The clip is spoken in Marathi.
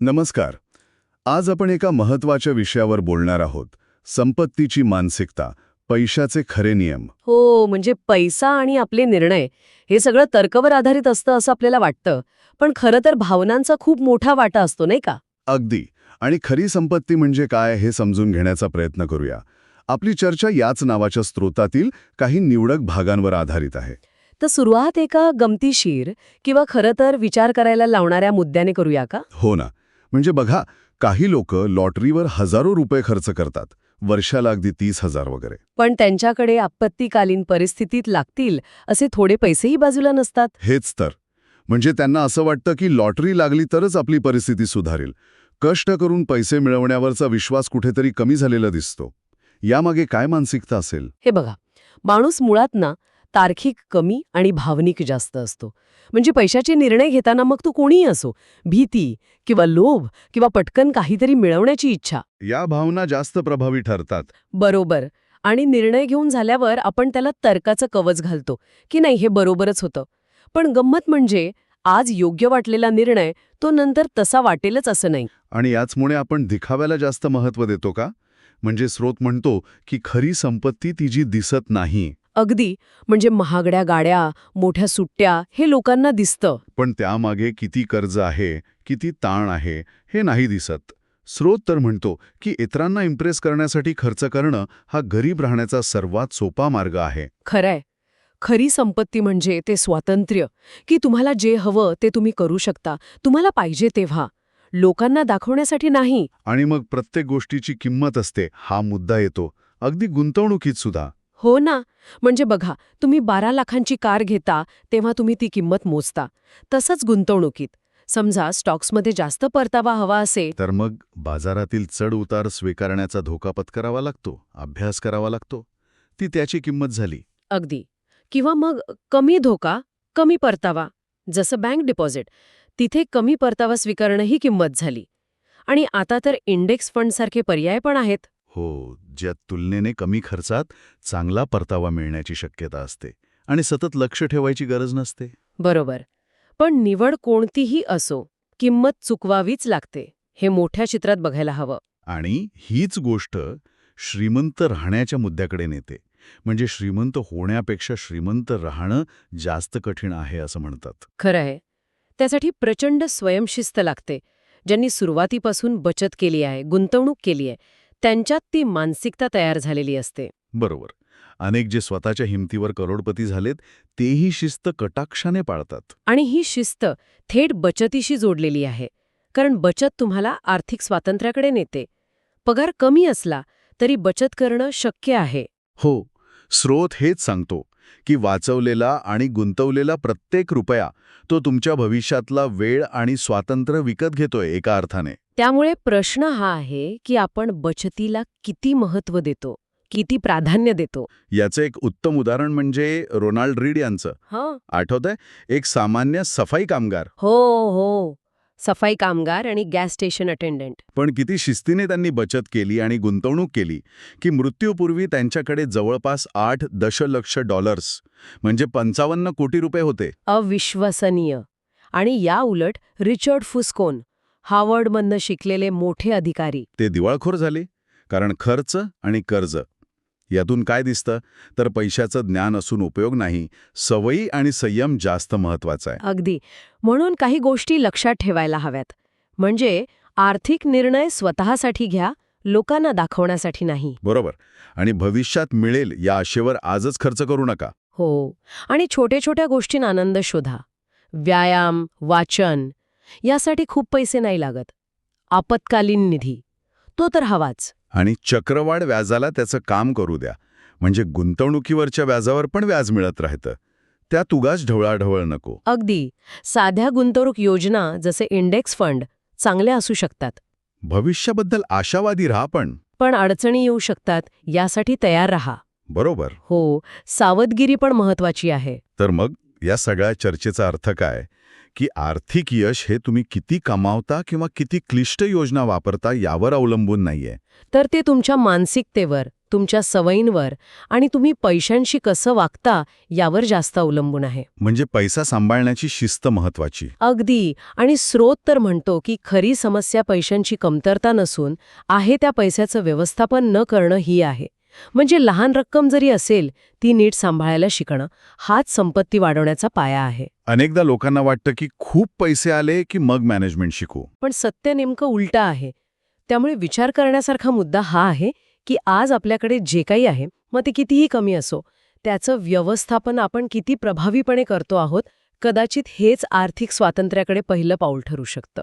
नमस्कार. आज आपण एका महत्त्वाच्या विषयावर बोलणार आहोत. संपत्तीची मानसिकता पैशाचे खरे नियम. हो म्हणजे पैसा आणि आपले निर्णय हे सगळं तर्कवर आधारित असतं असं आपल्याला वाटतं. पण खरं तर भावनांचा खूप मोठा वाटा असतो नाही का? अगदी. आणि खरी संपत्ती म्हणजे काय हे समजून घेण्याचा प्रयत्न करूया. आपली चर्चा याच नावाच्या स्रोतातील काही निवडक भागांवर आधारित आहे. तर सुरुवात एका गमतीशीर किंवा खरं तर विचार करायला लावणाऱ्या मुद्द्याने करूया का? हो ना. म्हणजे बघा काही लोक लॉटरीवर हजारो रुपये खर्च करतात वर्षाला अगदी तीस हजार वगैरे. पण त्यांच्याकडे आपत्तीकालीन परिस्थितीत लागतील असे थोडे पैसेही बाजूला नसतात. हेच तर. म्हणजे त्यांना असं वाटतं की लॉटरी लागली तरच आपली परिस्थिती सुधारेल. कष्ट करून पैसे मिळवण्यावरचा विश्वास कुठेतरी कमी झालेला दिसतो. यामागे काय मानसिकता असेल? हे बघा माणूस मुळात ना तार्किक कमी आणि भावनिक जास्त असतो. म्हणजे पैशाचे निर्णय घेताना मग तो कोणीही असो भीती किंवा लोभ किंवा पटकन काहीतरी मिळवण्याची इच्छा. या भावना जास्त प्रभावी ठरतात. बरोबर. आणि निर्णय घेऊन झाल्यावर आपण त्याला तर्काचं कवच घालतो की नाही हे बरोबरच होतं. पण गंमत म्हणजे आज योग्य वाटलेला निर्णय तो नंतर तसा वाटेलच असं नाही. आणि याचमुळे आपण दिखाव्याला जास्त महत्त्व देतो का? म्हणजे स्रोत म्हणतो की खरी संपत्ती तिची दिसत नाही. अगदी म्हणजे महागड्या गाड्या मोठ्या सुट्ट्या हे लोकांना दिसतं. पण त्यामागे किती कर्ज आहे किती ताण आहे हे नाही दिसत. स्रोत तर म्हणतो की इतरांना इम्प्रेस करण्यासाठी खर्च करणं हा गरीब राहण्याचा सर्वात सोपा मार्ग आहे. खरंय. खरी संपत्ती म्हणजे ते स्वातंत्र्य की तुम्हाला जे हवं ते तुम्ही करू शकता तुम्हाला पाहिजे तेव्हा. लोकांना दाखवण्यासाठी नाही. आणि मग प्रत्येक गोष्टीची किंमत असते हा मुद्दा येतो. अगदी गुंतवणुकीत सुद्धा. हो ना. म्हणजे बघा तुम्ही बारा लाखांची कार घेता तेव्हा तुम्ही ती किंमत मोजता. तसंच गुंतवणुकीत. समजा स्टॉक्समध्ये जास्त परतावा हवा असे तर मग बाजारातील चढ उतार स्वीकारण्याचा धोका पत्करावा लागतो अभ्यास करावा लागतो. ती त्याची किंमत झाली. अगदी. किंवा मग कमी धोका कमी परतावा. जसं बँक डिपॉझिट. तिथे कमी परतावा स्वीकारणं ही किंमत झाली. आणि आता तर इंडेक्स फंडसारखे पर्याय पण आहेत. हो ज्या तुलनेने कमी खर्चात चांगला परतावा मिळण्याची शक्यता असते आणि सतत लक्ष ठेवायची गरज नसते. बरोबर. पण निवड कोणतीही असो किंमत चुकवावीच लागते हे मोठ्या चित्रात बघायला हवं. आणि हीच गोष्ट श्रीमंत राहण्याच्या मुद्द्याकडे नेते. म्हणजे श्रीमंत होण्यापेक्षा श्रीमंत राहणं जास्त कठीण आहे असं म्हणतात. खरं आहे. त्यासाठी प्रचंड स्वयंशिस्त लागते ज्यांनी सुरुवातीपासून बचत केली आहे गुंतवणूक केली आहे त्यांच्यात ती मानसिकता तयार झालेली असते. बरोबर. अनेक जे स्वतःच्या हिमतीवर करोडपती झालेत तेही शिस्त कटाक्षाने पाळतात. आणि ही शिस्त थेट बचतीशी जोडलेली आहे. कारण बचत तुम्हाला आर्थिक स्वातंत्र्याकडे नेते. पगार कमी असला तरी बचत करणं शक्य आहे. हो स्रोत हेच सांगतो. की वाचवलेला आणि गुंतवलेला प्रत्येक रुपया तो तुमच्या भविष्यातला वेळ आणि स्वातंत्र्य विकत घेतोय एका अर्थाने. त्यामुळे प्रश्न हा आहे की आपण बचतीला किती महत्त्व देतो किती प्राधान्य देतो? याचं एक उत्तम उदाहरण म्हणजे रोनाल्ड रीड यांचं. हं. आठवतंय? एक सामान्य सफाई कामगार. हो हो. सफाई कामगार आणि गॅस स्टेशन अटेंडंट पण किती शिस्तीने त्यांनी बचत केली आणि गुंतवणूक केली की मृत्यूपूर्वी त्यांच्याकडे जवळपास आठ दशलक्ष डॉलर्स म्हणजे पंचावन्न कोटी रुपये होते. अविश्वसनीय. आणि या उलट रिचर्ड फुस्कोन हार्वर्डमधनं शिकलेले मोठे अधिकारी. ते दिवाळखोर झाले कारण खर्च आणि कर्ज. यातून काय दिसतं? तर पैशाचं ज्ञान असून उपयोग नाही सवयी आणि संयम जास्त महत्त्वाचा आहे. अगदी. म्हणून काही गोष्टी लक्षात ठेवायला हव्यात. म्हणजे आर्थिक निर्णय स्वतःसाठी घ्या लोकांना दाखवण्यासाठी नाही. बरोबर. आणि भविष्यात मिळेल या आशेवर आजच खर्च करू नका. हो. आणि छोट्या छोट्या गोष्टींना आनंद शोधा. व्यायाम वाचन यासाठी खूप पैसे नाही लागत. आपत्कालीन निधी. तो तर हवाच. आणि चक्रवाढ व्याजाला त्याचं काम करू द्या. म्हणजे गुंतवणुकीवरच्या व्याजावर पण व्याज मिळत राहतं. त्यात उगाच ढवळाढवळ नको. अगदी. साध्या गुंतवणूक योजना जसे इंडेक्स फंड चांगल्या असू शकतात. भविष्याबद्दल आशावादी राहा पण. पण अडचणी येऊ शकतात यासाठी तयार रहा. बरोबर. हो सावधगिरी पण महत्वाची आहे. तर मग या सगळ्या चर्चेचा अर्थ काय? की आर्थिक यश हे तुम्ही किती कमावता किंवा किती क्लिष्ट योजना वापरता यावर अवलंबून नाहीये. तर ते तुमच्या मानसिकतेवर तुमच्या सवयींवर आणि तुम्ही पैशांशी कसं वागता यावर जास्त अवलंबून आहे. म्हणजे पैसा सांभाळण्याची शिस्त महत्वाची अगदी. आणि स्रोत तर म्हणतो की खरी समस्या पैशांची कमतरता नसून आहे त्या पैशाचं व्यवस्थापन न करणं ही आहे. म्हणजे लहान रक्कम जरी असेल ती नीट सांभाळायला शिकणं हाच संपत्ती वाढवण्याचा पाया आहे. अनेकदा लोकांना वाटतं की खूप पैसे आले की मग मॅनेजमेंट शिकू. पण सत्य नेमकं उलटं आहे. त्यामुळे विचार करण्यासारखा मुद्दा हा आहे की आज आपल्याकडे जे काही आहे मग ते कितीही कमी असो त्याचं व्यवस्थापन आपण किती प्रभावीपणे करतो आहोत कदाचित हेच आर्थिक स्वातंत्र्याकडे पहिलं पाऊल ठरू शकतं.